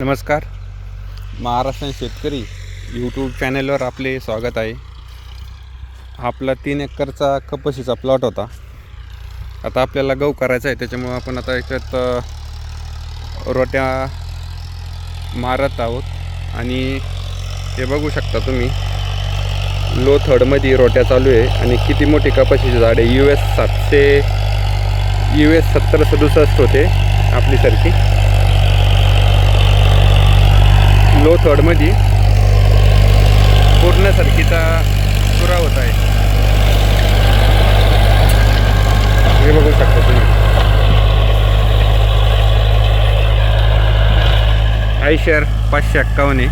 नमस्कार. महाराष्ट्र शेतकरी यूट्यूब चॅनलवर आपले स्वागत आहे. आपला तीन एकरचा कपाशीचा प्लॉट होता. आता आपल्याला गहू करायचा आहे त्याच्यामुळं आपण आता याच्यात रोट्या मारत आहोत. आणि हे बघू शकता तुम्ही लो थर्डमध्ये रोट्या चालू आहे आणि किती मोठी कपाशीची झाड आहे. यू एस सातशे यू एस सत्तर सदुसष्ट होते आपलीसारखी लो थर्डमध्ये पूर्ण सरकीचा पुरा होत आहे. हे बघू शकता तुम्ही. आयशर पाचशे एक्कावन्न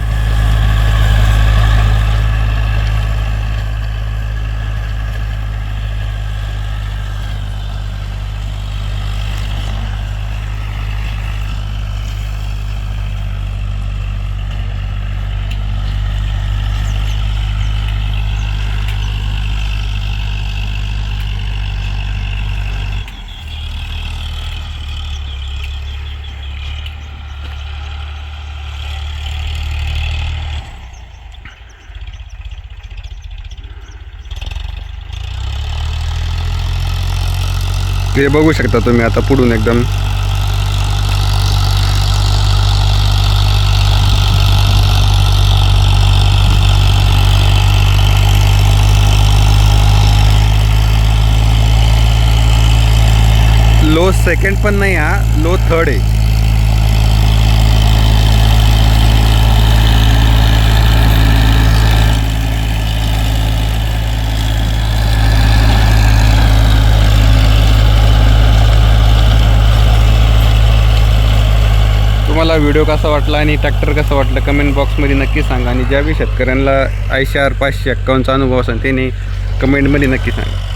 हे बघू शकता तुम्ही आता पुढून एकदम. लो सेकंड पण नाही हा लो थर्ड आहे. व्हिडिओ कसा वाटला आणि ट्रॅक्टर कसं वाटलं कमेंट बॉक्समध्ये नक्की सांगा. आणि ज्या बी शेतकऱ्यांना आयशार आर पाचशे एक्कावन्नचा अनुभव असेल त्याने कमेंटमध्ये नक्की सांगा.